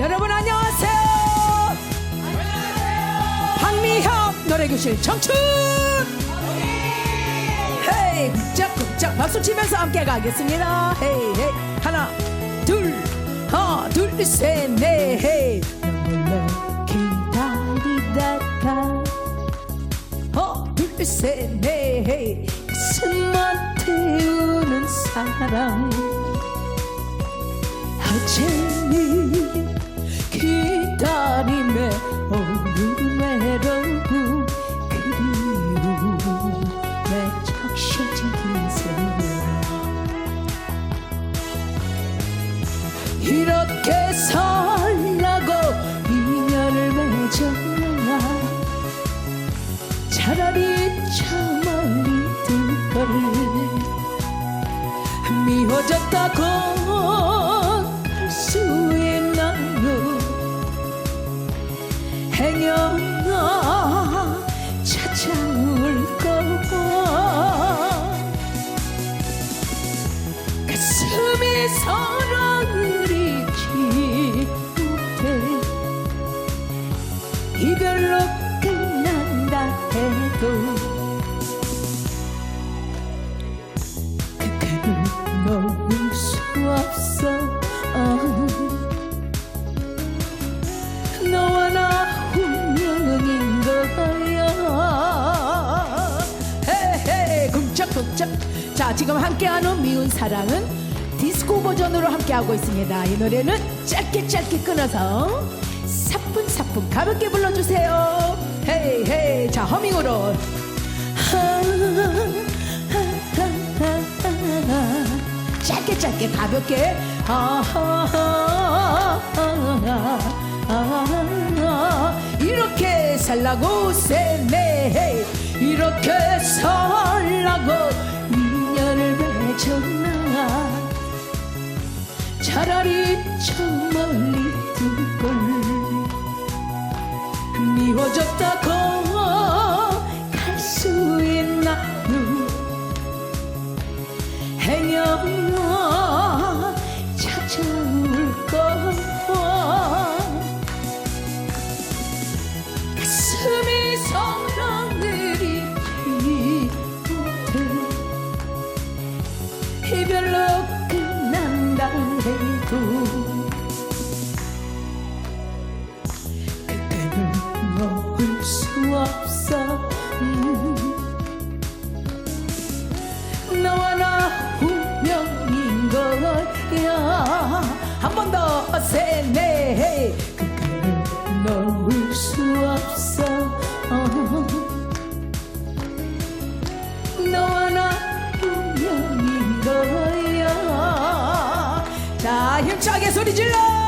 여러분 안녕하세요. 박미협 노래교실 청춘. 헤이 굽짝굽짝 박수 치면서 함께 가겠습니다. 헤이 헤이 하나 둘 하나 둘셋넷 헤이 어, 너를 숨만 태우는 사랑 하재미 아, 외로움 그리움에 적셔진 인생 이렇게 살라고 인연을 맺었나 차라리 저 멀리 둘걸 미워졌다고 가슴이 사랑을 잊지 못해. 이별로 끝난다 해도 그대를 놓을 수 없어. 어. 너와 나 운명인 거야 헤헤 쿵짝쿵짝. 자 지금 함께하는 미운 사랑은 디스코 버전으로 함께하고 있습니다. 이 노래는 짧게 짧게 끊어서 사뿐사뿐 가볍게 불러주세요. 헤이 헤이 자 허밍으로. 짧게 짧게 가볍게. 이렇게 살라고 세네 이렇게 살라고 인연을 맺었나 차라리 저 멀리 둘걸 미워졌다 그대를 놓을 수 없어 음. 너와 나 운명인 거야 힘차게 소리 질러